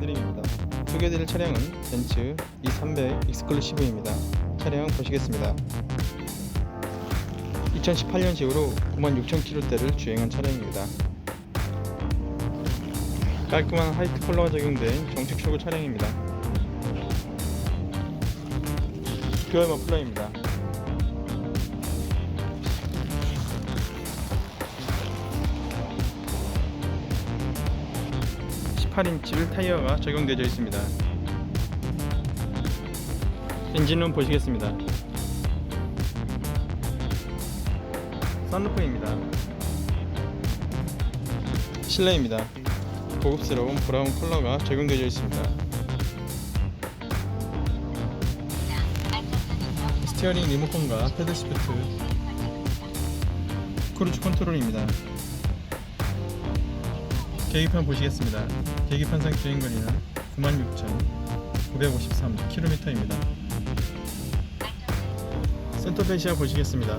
소개해드릴 차량은 벤츠 E300 익스클루시브입니다. 차량 보시겠습니다. 2018년식으로 96,000km대를 주행한 차량입니다. 깔끔한 하이트 컬러가 적용된 정식 쇼구 차량입니다. 듀얼 머플러입니다. (18) 인치 타이어가 적용되어 있습니다. 엔진룸 보시겠습니다. 썬루프입니다. 실내입니다. 고급스러운 브라운 컬러가 적용되어 있습니다. 스티어링 리모컨과 패들 시프트, 크루즈 컨트롤입니다. 계기판 보시겠습니다. 계기판상 주행거리는 96,953km입니다. 센터 배시아 보시겠습니다.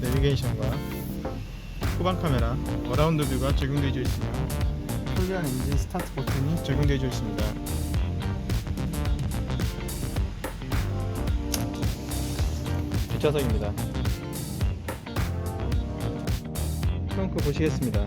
내비게이션과 후방 카메라, 어라운드 뷰가 적용되어 있으며 편리한 엔진 스타트 버튼이 적용되어 있습니다. 뒷좌석입니다. 트렁크 보시겠습니다.